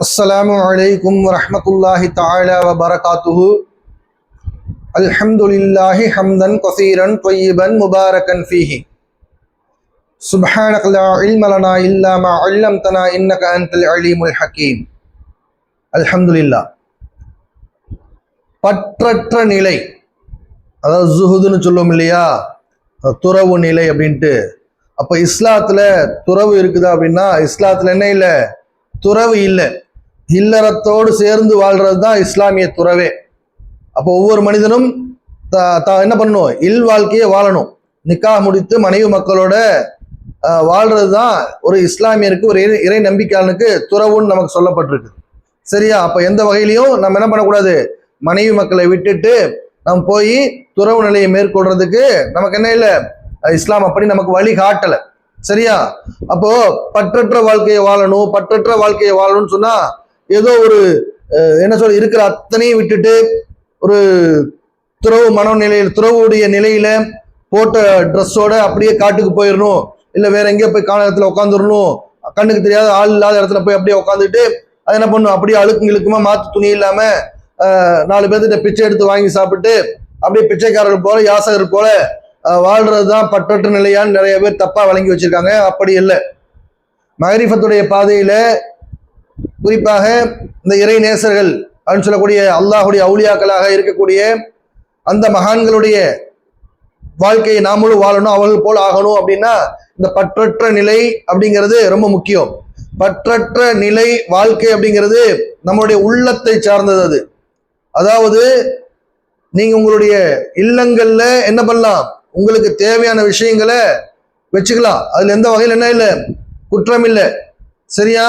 السلام عليكم ورحمة الله تعالى وبركاته الحمد لله حمدا كثيرا طيبا مباركا فيه سبحانك لا علم لنا إلا ما علمتنا إنك أنت العليم الحكيم الحمد لله பற்றற்ற நிலை அதாவது ஜுஹுதுன்னு சொல்லுவோம் இல்லையா அது துறவு நிலை அப்படின்ட்டு அப்போ இஸ்லாத்துல துறவு இருக்குதா அப்படின்னா இஸ்லாத்துல என்ன இல்லை துறவு இல்லை இல்லறத்தோடு சேர்ந்து வாழ்றது தான் இஸ்லாமிய துறவே. அப்போ ஒவ்வொரு மனிதனும் த- என்ன பண்ணணும்? இல் வாழ்க்கையை வாழணும். நிக்கா முடித்து மனைவி மக்களோட வாழ்றது தான் ஒரு இஸ்லாமியருக்கு ஒரு இறை நம்பிக்கையாளனுக்கு துறவுன்னு நமக்கு சொல்லப்பட்டிருக்கு. சரியா? அப்போ எந்த வகையிலையும் நம்ம என்ன பண்ணக்கூடாது? மனைவி மக்களை விட்டுட்டு நம்ம போய் துறவு நிலையை மேற்கொள்றதுக்கு நமக்கு என்ன இல்லை? இஸ்லாம் அப்படி நமக்கு வழி காட்டலை. சரியா? அப்போ பற்றற்ற வாழ்க்கையை வாழணும் பற்றற்ற வாழ்க்கையை வாழணும்னு சொன்னா ஏதோ ஒரு என்ன சொல்ல இருக்கிற அத்தனையும் விட்டுட்டு ஒரு துறவு மனநிலையில் துறவுடைய நிலையில போட்ட ட்ரெஸ்ஸோட அப்படியே காட்டுக்கு போயிடணும் இல்லை வேற எங்கேயோ போய் காணகத்தில் உட்காந்துடணும் கண்ணுக்கு தெரியாத ஆள் இல்லாத இடத்துல போய் அப்படியே உட்காந்துட்டு அது என்ன பண்ணும் அப்படியே அழுக்குங்களுக்குமா மாற்று துணி இல்லாம நாலு பேர்த்திட்ட பிச்சை எடுத்து வாங்கி சாப்பிட்டு அப்படியே பிச்சைக்காரர்கள் போல யாசகர் போல அஹ், வாழ்றதுதான் பற்றற்ற நிலையான்னு நிறைய பேர் தப்பா வழங்கி வச்சிருக்காங்க. அப்படி இல்லை. மகரிஃபத்துடைய பாதையில குறிப்பாக இந்த இறை நேசர்கள் அப்படின்னு சொல்லக்கூடிய அல்லாஹுடைய அவுளியாக்களாக இருக்கக்கூடிய அந்த மகான்களுடைய வாழ்க்கையை நாமளும் வாழணும் அவர்கள் போல் ஆகணும் அப்படின்னா இந்த பற்றற்ற நிலை அப்படிங்கிறது ரொம்ப முக்கியம். பற்றற்ற நிலை வாழ்க்கை அப்படிங்கிறது நம்மளுடைய உள்ளத்தை சார்ந்தது அது. அதாவது நீங்க உங்களுடைய இல்லங்கள்ல என்ன பண்ணலாம்? உங்களுக்கு தேவையான விஷயங்களை வச்சுக்கலாம். அதுல எந்த வகையில் என்ன இல்லை? குற்றம் இல்லை. சரியா?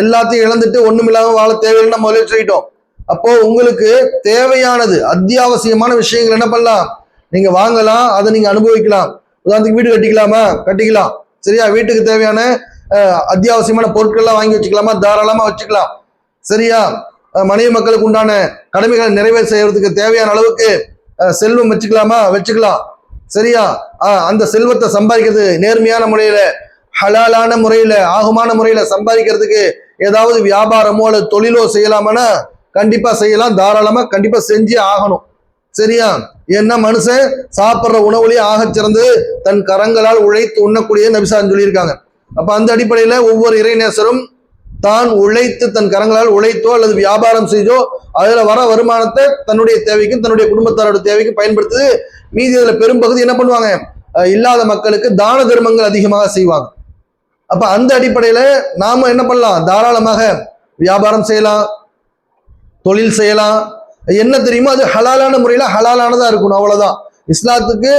எல்லாத்தையும் இழந்துட்டு ஒண்ணுமில்லாம வாழ தேவையில்லை நம்ம சொல்லிட்டோம். அப்போ உங்களுக்கு தேவையானது அத்தியாவசியமான விஷயங்கள் என்ன பண்ணலாம்? நீங்க வாங்கலாம் அதை நீங்க அனுபவிக்கலாம். உதாரணத்துக்கு வீடு கட்டிக்கலாமா? கட்டிக்கலாம். சரியா? வீட்டுக்கு தேவையான அத்தியாவசியமான பொருட்கள்லாம் வாங்கி வச்சுக்கலாமா? தாராளமா வச்சுக்கலாம். சரியா? மனைவி மக்களுக்கு உண்டான கடமைகளை நிறைவேற செய்யறதுக்கு தேவையான அளவுக்கு செல்வம் வச்சுக்கலாமா? வச்சுக்கலாம். சரியா? அந்த செல்வத்தை சம்பாதிக்கிறது நேர்மையான முறையில ஹலாலான முறையில் ஆகுமான முறையில் சம்பாதிக்கிறதுக்கு ஏதாவது வியாபாரமோ அல்லது தொழிலோ செய்யலாமான்னா கண்டிப்பாக செய்யலாம். தாராளமாக கண்டிப்பாக செஞ்சே ஆகணும். சரியா? ஏன்னா மனுஷன் சாப்பிட்ற உணவுலேயே ஆகச் சிறந்து தன் கரங்களால் உழைத்து உண்ணக்கூடிய நபிசான் சொல்லியிருக்காங்க. அப்போ அந்த அடிப்படையில் ஒவ்வொரு இறைநேசரும் தான் உழைத்து தன் கரங்களால் உழைத்தோ அல்லது வியாபாரம் செய்தோ அதில் வர வருமானத்தை தன்னுடைய தேவைக்கும் தன்னுடைய குடும்பத்தாரோட தேவைக்கும் பயன்படுத்து மீதி அதில் பெரும்பகுதி என்ன பண்ணுவாங்க? இல்லாத மக்களுக்கு தான தர்மங்கள் அதிகமாக செய்வாங்க. அப்ப அந்த அடிப்படையில நாம என்ன பண்ணலாம்? தாராளமாக வியாபாரம் செய்யலாம் தொழில் செய்யலாம். என்ன தெரியுமோ? அது ஹலாலான முறையில ஹலாலானதா இருக்கணும் அவ்வளவுதான். இஸ்லாத்துக்கு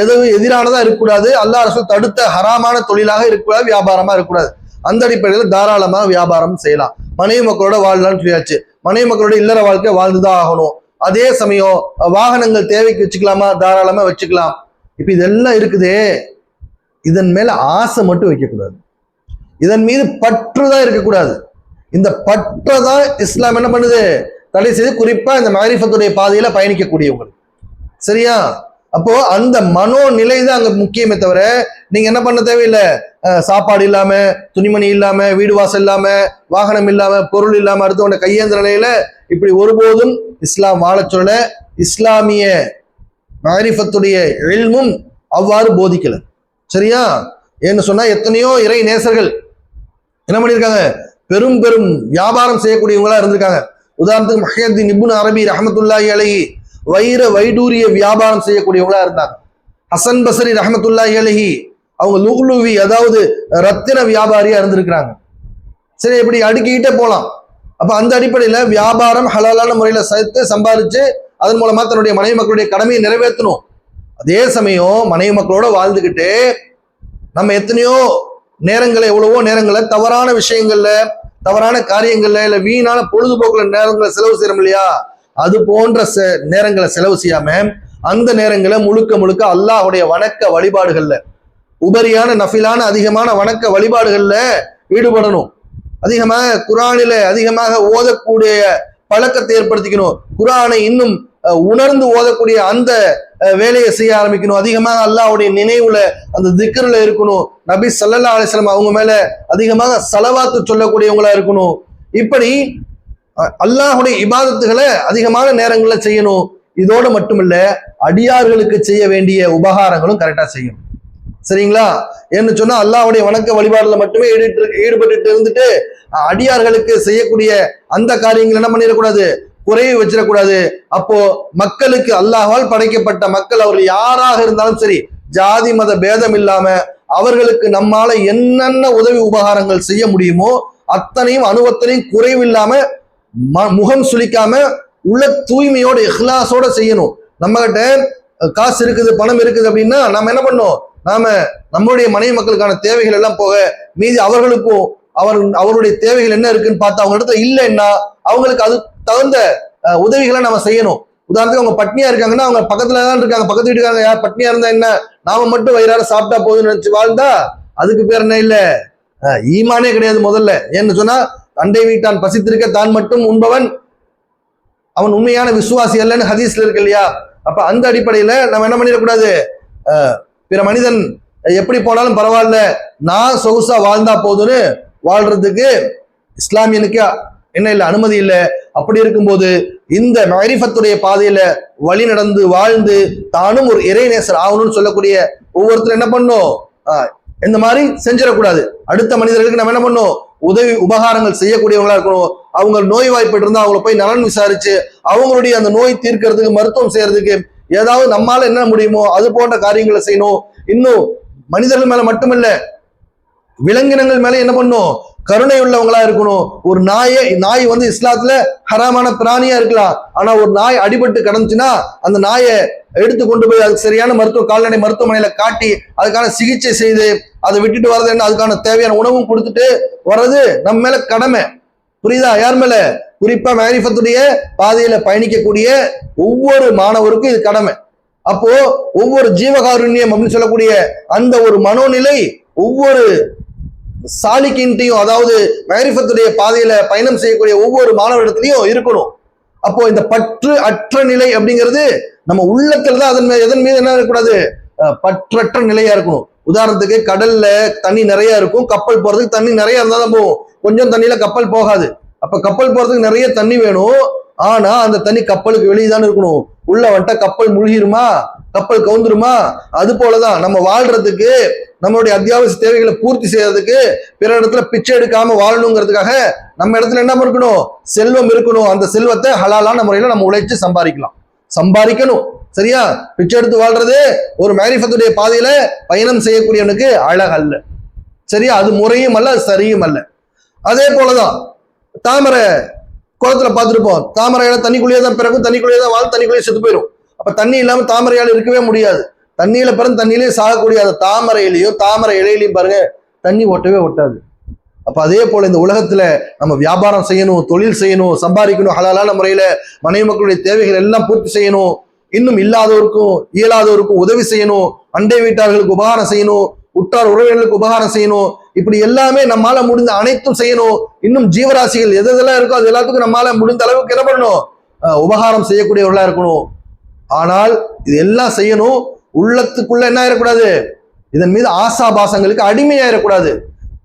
எதுவும் எதிரானதா இருக்கக்கூடாது. அல்லா அரசு தடுத்த ஹராமான தொழிலாக இருக்கக்கூடாது வியாபாரமா இருக்கக்கூடாது. அந்த அடிப்படையில் தாராளமாக வியாபாரம் செய்யலாம். மனைவி மக்களோட வாழலாம்னு சொல்லியாச்சு. மனைவி மக்களோட இல்லற வாழ்க்கை வாழ்ந்துதான் ஆகணும். அதே சமயம் வாகனங்கள் தேவைக்கு வச்சுக்கலாமா? தாராளமா வச்சுக்கலாம். இப்ப இதெல்லாம் இருக்குதே. இதன் மேல ஆசை மட்டும் வைக்கக்கூடாது. இதன் மீது பற்று தான் இருக்கக்கூடாது. இந்த பற்றை தான் இஸ்லாம் என்ன பண்ணுது? தடை செய்து குறிப்பா இந்த மாரிஃபத்துடைய பாதையில பயணிக்கக்கூடியவங்க சரியா? அப்போ அந்த மனோ நிலை தான் அங்க முக்கியமே தவிர நீங்க என்ன பண்ண தேவையில்லை? சாப்பாடு இல்லாம துணிமணி இல்லாம வீடு வாசல் இல்லாம வாகனம் இல்லாம பொருள் இல்லாம அடுத்தவன கையேந்திர நிலையில இப்படி ஒருபோதும் இஸ்லாம் வாழச் சொல்ல இஸ்லாமிய மாரிஃபத்துடைய எழுமும் அவ்வாறு போதிக்கல. சரியா? ஏன்னு சொன்னா எத்தனையோ இறை நேசர்கள் என்ன பண்ணியிருக்காங்க பெரும் பெரும் வியாபாரம் செய்யக்கூடியவங்களா இருந்திருக்காங்க. உதாரணத்துக்கு மஹியத்தின் நிபுண அரபி ரஹமத்துல்லாஹி அலஹி வைர வைடூரிய வியாபாரம் செய்யக்கூடியவங்களா இருந்தாங்க. ஹசன் பசரி ரஹமத்துல்லாஹி அலஹி அவங்க லுகுலுவி அதாவது ரத்தின வியாபாரியா இருந்திருக்கிறாங்க. சரி இப்படி அடுக்கிக்கிட்டே போகலாம் அப்ப அந்த அடிப்படையில வியாபாரம் ஹலாலான முறையில சேர்த்து சம்பாதிச்சு அதன் மூலமா தன்னுடைய மனைவி மக்களுடைய கடமையை நிறைவேற்றணும். அதே சமயம் மனைவி மக்களோட வாழ்ந்துக்கிட்டு நம்ம எத்தனையோ நேரங்களை எவ்வளவோ நேரங்களை தவறான விஷயங்கள்ல தவறான காரியங்கள்ல இல்ல வீணான பொழுதுபோக்குல நேரங்களை செலவு செய்யறோம் இல்லையா? அது போன்ற செ- நேரங்களை செலவு செய்யாம அந்த நேரங்களை முழுக்க முழுக்க அல்லாஹுடைய வணக்க வழிபாடுகள்ல உபரியான நஃபிலான அதிகமான வணக்க வழிபாடுகள்ல ஈடுபடணும். அதிகமாக குரானில அதிகமாக ஓதக்கூடிய பழக்கத்தை ஏற்படுத்திக்கணும். குரானை இன்னும் உணர்ந்து ஓதக்கூடிய அந்த வேலையை செய்ய ஆரம்பிக்கணும். அதிகமாக அல்லாஹ்வுடைய நினைவுல அந்த திக்கரில் இருக்கணும். நபி சல்லல்லா அலிஸ்லாம் அவங்க மேல அதிகமாக செலவாத்து சொல்லக்கூடியவங்களா இருக்கணும். இப்படி அல்லாஹுடைய இபாதத்துகளை அதிகமான நேரங்களில் செய்யணும். இதோடு மட்டுமில்ல அடியார்களுக்கு செய்ய வேண்டிய உபகாரங்களும் கரெக்டாக செய்யணும். சரிங்களா? ஏன்னு சொன்னா அல்லாவுடைய வணக்க வழிபாடுல மட்டுமே ஈடுட்டு ஈடுபட்டு இருந்துட்டு அடியார்களுக்கு செய்யக்கூடிய அந்த காரியங்கள் என்ன பண்ணிடக்கூடாது? குறைவு வச்சிடக்கூடாது. அப்போ மக்களுக்கு அல்லாஹால் படைக்கப்பட்ட மக்கள் அவர்கள் யாராக இருந்தாலும் சரி ஜாதி மத பேதம் இல்லாம அவர்களுக்கு நம்மால என்னென்ன உதவி உபகாரங்கள் செய்ய முடியுமோ அத்தனையும் அனுபவத்தனையும் குறைவில்லாம ம- முகம் சுளிக்காம உள்ள தூய்மையோட இஹ்லாசோட செய்யணும். நம்ம கிட்ட காசு இருக்குது பணம் இருக்குது அப்படின்னா நம்ம என்ன பண்ணோம் நாம நம்மளுடைய மனைவி மக்களுக்கான தேவைகள் எல்லாம் போக மீதி அவர்களுக்கும் அவர் அவருடைய தேவைகள் என்ன இருக்குன்னு பார்த்தா அவங்க இடத்துல இல்லைன்னா அவங்களுக்கு அது தகுந்த உதவிகளை நம்ம செய்யணும். உதாரணத்துக்கு அவங்க பட்னியா இருக்காங்கன்னா அவங்க பக்கத்துல தான் இருக்காங்க பக்கத்து வீட்டுக்காரங்க யார் பட்னியா இருந்தா என்ன நாம மட்டும் வயிறார சாப்பிட்டா போதும்னு நினைச்சு வாழ்ந்தா அதுக்கு பேர் என்ன இல்ல? ஈமானே கிடையாது முதல்ல. ஏன்னு சொன்னா அண்டை வீட்டான் பசித்திருக்க தான் மட்டும் உண்பவன் அவன் உண்மையான விசுவாசி அல்லன்னு ஹதீஸ்ல இருக்கு இல்லையா? அப்ப அந்த அடிப்படையில நம்ம என்ன பண்ணிடக்கூடாது? பிற மனிதன் எப்படி போனாலும் பரவாயில்ல நான் சொகுசா வாழ்ந்தா போதும்னு வாழ்றதுக்கு இஸ்லாமியனுக்கு என்ன இல்லை அனுமதி இல்லை. அப்படி இருக்கும்போது இந்த மரிஃபத்துடைய பாதையில வழி நடந்து வாழ்ந்து தானும் ஒரு இறைநேசர் ஆகணும்னு சொல்லக்கூடிய ஒவ்வொருத்தரும் என்ன பண்ணும்? இந்த மாதிரி செஞ்சிடக்கூடாது. அடுத்த மனிதர்களுக்கு நம்ம என்ன பண்ணணும் உதவி உபகாரங்கள் செய்யக்கூடியவங்களா இருக்கணும். அவங்க நோய் வாய்ப்பு இருந்தால் அவங்கள போய் நலன் விசாரிச்சு அவங்களுடைய அந்த நோய் தீர்க்கறதுக்கு மருத்துவம் செய்யறதுக்கு ஏதாவது நம்மால என்ன முடியுமோ அது போன்ற காரியங்களை செய்யணும். இன்னும் மனிதர்கள் மேல மட்டுமல்ல விலங்கினங்கள் மேல என்ன பண்ணும்? கருணை உள்ளவங்களா இருக்கணும். ஒரு நாயை நாய் வந்து இஸ்லாத்துல ஹராமான பிராணியா இருக்கலாம். ஆனா ஒரு நாய் அடிபட்டு கிடந்துச்சுன்னா அந்த நாயை எடுத்து கொண்டு போய் அதுக்கு சரியான மருத்துவ கால்நடை மருத்துவமனையில காட்டி அதுக்கான சிகிச்சை செய்து அதை விட்டுட்டு வர்றது என்ன? அதுக்கான தேவையான உணவும் கொடுத்துட்டு வர்றது நம்ம மேல கடமை. புரியுதா? யார் மேல? குறிப்பா மேரிஃபத்துடைய பாதையில பயணிக்கக்கூடிய ஒவ்வொரு மாணவருக்கும் இது கடமை. அப்போ ஒவ்வொரு ஜீவகாருண்யம் அப்படின்னு சொல்லக்கூடிய அந்த ஒரு மனோநிலை ஒவ்வொரு சாலிக்கின்ட்டையும் அதாவது மேரிஃபத்துடைய பாதையில பயணம் செய்யக்கூடிய ஒவ்வொரு மாணவரிடத்துலயும் இருக்கணும். அப்போ இந்த பற்று அற்ற நிலை அப்படிங்கிறது நம்ம உள்ளத்துல தான் அதன் மீது எதன் மீது என்ன இருக்கக்கூடாது? பற்றற்ற நிலையா இருக்கணும். உதாரணத்துக்கு கடல்ல தண்ணி நிறைய இருக்கும் கப்பல் போறதுக்கு தண்ணி நிறைய இருந்தால் தான் போகும். கொஞ்சம் தண்ணியில கப்பல் போகாது. அப்ப கப்பல் போறதுக்கு நிறைய தண்ணி வேணும். ஆனா அந்த தண்ணி கப்பலுக்கு வெளியே தானே இருக்கணும். உள்ள வந்துட்டா கப்பல் முழுகிருமா? கப்பல் கவுந்துருமா? அது போலதான். நம்ம வாழ்றதுக்கு நம்மளுடைய அத்தியாவசிய தேவைகளை பூர்த்தி செய்யறதுக்கு பிற இடத்துல பிச்சை எடுக்காம வாழணுங்கிறதுக்காக நம்ம இடத்துல என்ன இருக்கணும்? செல்வம் இருக்கணும். அந்த செல்வத்தை ஹலாலான முறையில நம்ம உழைச்சு சம்பாதிக்கலாம். சம்பாதிக்கணும். சரியா? பிச்சை எடுத்து வாழ்றது ஒரு மேரிஃபத்துடைய பாதையில பயணம் செய்யக்கூடியவனுக்கு அழகல்ல. சரியா? அது முறையும் அல்ல சரியும் அல்ல. அதே போலதான். தாமரை குளத்துல பார்த்துருப்போம். தாமரையால தண்ணிக்குள்ளேயே தான் பிறக்கும் தண்ணிக்குள்ளேயே தான் வாழ் தண்ணிக்குள்ளேயே செத்து போயிடும் அப்போ தண்ணி இல்லாமல் தாமரையால் இருக்கவே முடியாது. தண்ணியில பிறந்து தண்ணியிலேயே சாகக்கூடிய அந்த தாமரையிலையும் தாமரை இலையிலையும் பாருங்க தண்ணி ஒட்டவே ஒட்டாது. அப்போ அதே போல் இந்த உலகத்தில் நம்ம வியாபாரம் செய்யணும் தொழில் செய்யணும் சம்பாதிக்கணும் ஹலாலான முறையில் மனைவி மக்களுடைய தேவைகள் எல்லாம் பூர்த்தி செய்யணும். இன்னும் இல்லாதவருக்கும் இயலாதவருக்கும் உதவி செய்யணும். அண்டை வீட்டார்களுக்கு உபகாரம் செய்யணும். உற்றார் உறவினர்களுக்கு உபகாரம் செய்யணும். இப்படி எல்லாமே நம்மால முடிந்த அனைத்தும் செய்யணும். இன்னும் ஜீவராசிகள் எது எதெல்லாம் இருக்கோ அது எல்லாத்துக்கும் நம்மால முடிந்த அளவுக்கு என்ன பண்ணணும்? உபகாரம் செய்யக்கூடியவர்களா இருக்கணும். ஆனால் இது எல்லாம் செய்யணும். உள்ளத்துக்குள்ள என்ன ஆயிடக்கூடாது இதன் மீது ஆசாபாசங்களுக்கு அடிமையாயிடக்கூடாது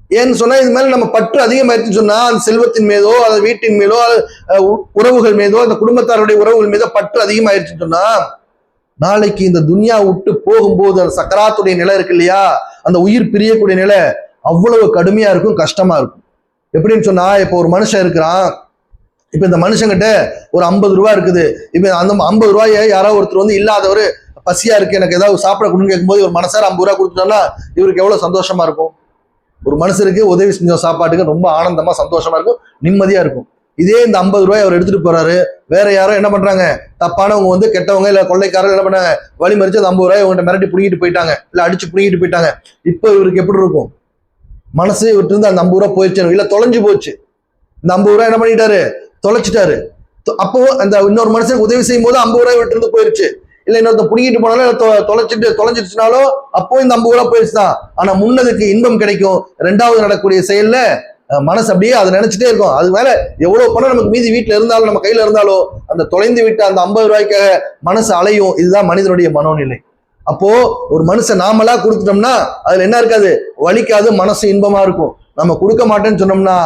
ஏன்னு சொன்னா இது மேல நம்ம பற்று அதிகமாயிருச்சுன்னு சொன்னா அந்த செல்வத்தின் மீதோ அல்லது வீட்டின் மீதோ அது உ- உறவுகள் மீதோ அந்த குடும்பத்தாருடைய உறவுகள் மீதோ பற்று அதிகமாயிருச்சுன்னு சொன்னா நாளைக்கு இந்த துனியா விட்டு போகும்போது அந்த சக்கராத்துடைய நிலை இருக்கு இல்லையா? அந்த உயிர் பிரியக்கூடிய நிலை அவ்வளவு கடுமையாக இருக்கும் கஷ்டமாக இருக்கும். எப்படின்னு சொன்னால் இப்போ ஒரு மனுஷன் இருக்கிறான். இப்போ இந்த மனுஷங்கிட்ட ஒரு ஐம்பது ரூபா இருக்குது. இப்போ அந்த ஐம்பது ரூபாயை யாரோ ஒருத்தர் வந்து இல்லாதவர் பசியாக இருக்குது எனக்கு ஏதாவது சாப்பிட கொடுன்னு கேட்கும்போது ஒரு மனசார ஐம்பது ரூபா கொடுத்துட்டோம்னா இவருக்கு எவ்வளோ சந்தோஷமாக இருக்கும்? ஒரு மனுஷருக்கு உதவி செஞ்ச சாப்பாட்டுக்கு ரொம்ப ஆனந்தமாக சந்தோஷமாக இருக்கும் நிம்மதியாக இருக்கும். இதே இந்த ஐம்பது ரூபாய் அவர் எடுத்துட்டு போறாரு. வேற யாரோ என்ன பண்றாங்க? தப்பானவங்க வந்து கெட்டவங்க இல்ல கொள்ளைக்காரர் என்ன பண்ணாங்க? வழி மறிச்சு அந்த ஐம்பது ரூபாய் இவங்ககிட்ட மிரட்டி பிடிங்கிட்டு போயிட்டாங்க. இல்ல அடிச்சு பிடிங்கிட்டு போயிட்டாங்க. இப்போ இவருக்கு எப்படி இருக்கும்? மனசு விட்டுருந்து அந்த ஐம்பது ரூபா போயிடுச்சு இல்லை தொலைஞ்சு போச்சு. இந்த ஐம்பது ரூபா என்ன பண்ணிட்டாரு? தொலைச்சிட்டாரு. தொ- அப்போ அந்த இன்னொரு மனுஷனுக்கு உதவி செய்யும் போது ஐம்பது ரூபாய் விட்டுருந்து போயிடுச்சு போயிருச்சு. இல்ல இன்னொருத்த புடிங்கிட்டு போனாலும் தொ- தொலைச்சிட்டு தொலைஞ்சிருச்சுனாலோ அப்போ இந்த ஐம்பது ரூபா போயிடுச்சு தான் ஆனா முன்னதுக்கு இன்பம் கிடைக்கும். ரெண்டாவது நடக்கக்கூடிய செயல்ல மனசு அப்படியே அதை நினைச்சிட்டே இருக்கும். அது மேல எவ்வளவு பணம் நமக்கு மீதி வீட்டுல இருந்தாலும் நம்ம கையில இருந்தாலும் அந்த தொலைந்து விட்ட அந்த ஐம்பது ரூபாய்க்காக மனசு அலையும். இதுதான் மனிதனுடைய மனோநிலை. அப்போ ஒரு மனுஷன் நாமளா கொடுத்துட்டோம்னா அதுல என்ன இருக்காது? வலிக்காது மனசு இன்பமா இருக்கும். நம்ம கொடுக்க மாட்டேன்னு சொன்னோம்னா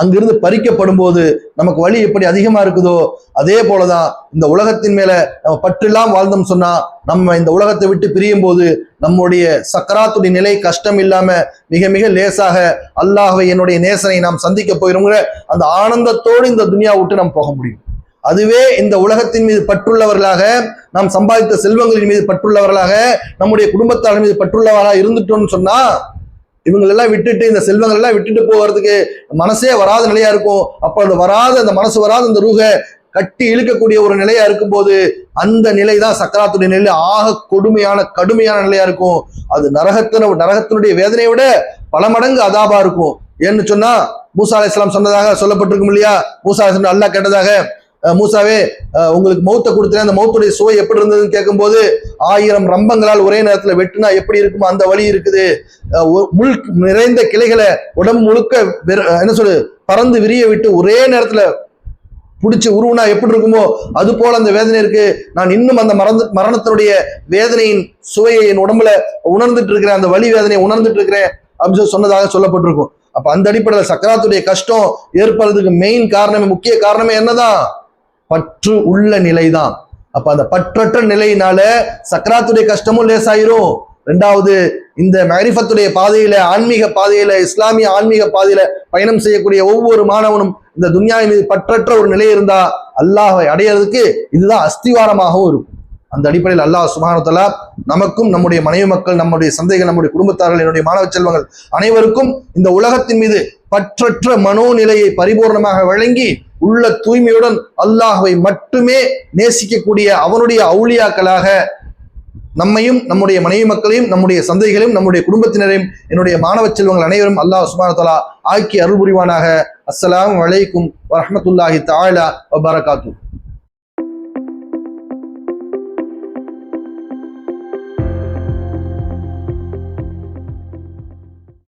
அங்கிருந்து பறிக்கப்படும் போது நமக்கு வலி எப்படி அதிகமா இருக்குதோ அதே போலதான் இந்த உலகத்தின் மேல நம்ம பற்றெல்லாம் வாழ்ந்தோம் சொன்னா நம்ம இந்த உலகத்தை விட்டு பிரியும் போது நம்முடைய சக்கராத்துடைய நிலை கஷ்டம் இல்லாம மிக மிக லேசாக அல்லாஹ என்னுடைய நேசனை நாம் சந்திக்க போயிருங்கிற அந்த ஆனந்தத்தோடு இந்த துனியா விட்டு நாம் போக முடியும். அதுவே இந்த உலகத்தின் மீது பற்றுள்ளவர்களாக நாம் சம்பாதித்த செல்வங்களின் மீது பற்றுள்ளவர்களாக நம்முடைய குடும்பத்தார் மீது பற்றுள்ளவர்களாக இருந்துட்டோம்னு சொன்னா இவங்களெல்லாம் விட்டுட்டு இந்த செல்வங்கள் எல்லாம் விட்டுட்டு போகிறதுக்கு மனசே வராத நிலையா இருக்கும். அப்ப அந்த வராத அந்த மனசு வராத அந்த ரூக கட்டி இழுக்கக்கூடிய ஒரு நிலையா இருக்கும்போது அந்த நிலை தான் சக்கராத்துடைய நிலை. ஆக கொடுமையான கடுமையான நிலையா இருக்கும். அது நரகத்தின நரகத்தினுடைய வேதனையை விட பல மடங்கு அதாபா இருக்கும். ஏன்னு சொன்னா மூசா அலை சொன்னதாக சொல்லப்பட்டிருக்கும் இல்லையா? மூசா அலைஹிஸ்ஸலாம் அல்லா கேட்டதாக மூசாவே உங்களுக்கு மௌத்தை கொடுத்தேன். அந்த மௌத்துடைய சுவை எப்படி இருந்ததுன்னு கேட்கும்போது ஆயிரம் ரம்பங்களால் ஒரே நேரத்தில் வெட்டுனா எப்படி இருக்குமோ அந்த வழி இருக்குது. முள் நிறைந்த கிளைகளை உடம்பு முழுக்க வெற- என்ன சொல்லு பறந்து விரிய விட்டு ஒரே நேரத்தில் பிடிச்சி உருவுனா எப்படி இருக்குமோ அது போல அந்த வேதனை இருக்கு. நான் இன்னும் அந்த மறந்து மரணத்தினுடைய வேதனையின் சுவையை என் உடம்புல உணர்ந்துட்டு இருக்கிறேன். அந்த வலி வேதனையை உணர்ந்துட்டு இருக்கிறேன் அப்படின்னு சொல்லி சொன்னதாக சொல்லப்பட்டிருக்கும். அப்ப அந்த அடிப்படையில் சக்கராத்துடைய கஷ்டம் ஏற்படுறதுக்கு மெயின் காரணமே முக்கிய காரணமே என்னதான்? பற்று உள்ள நிலைதான். அப்ப அந்த பற்றற்ற நிலையினால சக்கராத்துடைய கஷ்டமும் லேசாயிரும். ரெண்டாவது இந்த மேரிஃபத்துடைய பாதையில ஆன்மீக பாதையில இஸ்லாமிய ஆன்மீக பாதையில பயணம் செய்யக்கூடிய ஒவ்வொரு மாணவனும் இந்த துன்யாவின் மீது பற்றற்ற ஒரு நிலை இருந்தா அல்லாஹை அடையிறதுக்கு இதுதான் அஸ்திவாரமாகவும் இருக்கும். அந்த அடிப்படையில் அல்லாஹ் சுபானத்தலா நமக்கும் நம்முடைய மனைவி மக்கள் நம்முடைய சந்தைகள் நம்முடைய குடும்பத்தார்கள் என்னுடைய மாணவ செல்வங்கள் அனைவருக்கும் இந்த உலகத்தின் மீது பற்றற்ற மனோநிலையை பரிபூர்ணமாக வழங்கி உள்ள தூய்மையுடன் அல்லாஹுவை மட்டுமே நேசிக்கக்கூடிய அவனுடைய அவுளியாக்களாக நம்மையும் நம்முடைய மனைவி மக்களையும் நம்முடைய சந்தைகளையும் நம்முடைய குடும்பத்தினரையும் என்னுடைய மாணவ செல்வங்கள் அனைவரும் அல்லாஹ் சுபானத்தலா ஆக்கி அருள் புரிவானாக அஸ்ஸலாமு அலைக்கும் வரமத்துல்லாஹி தஆலா வபரகாத்து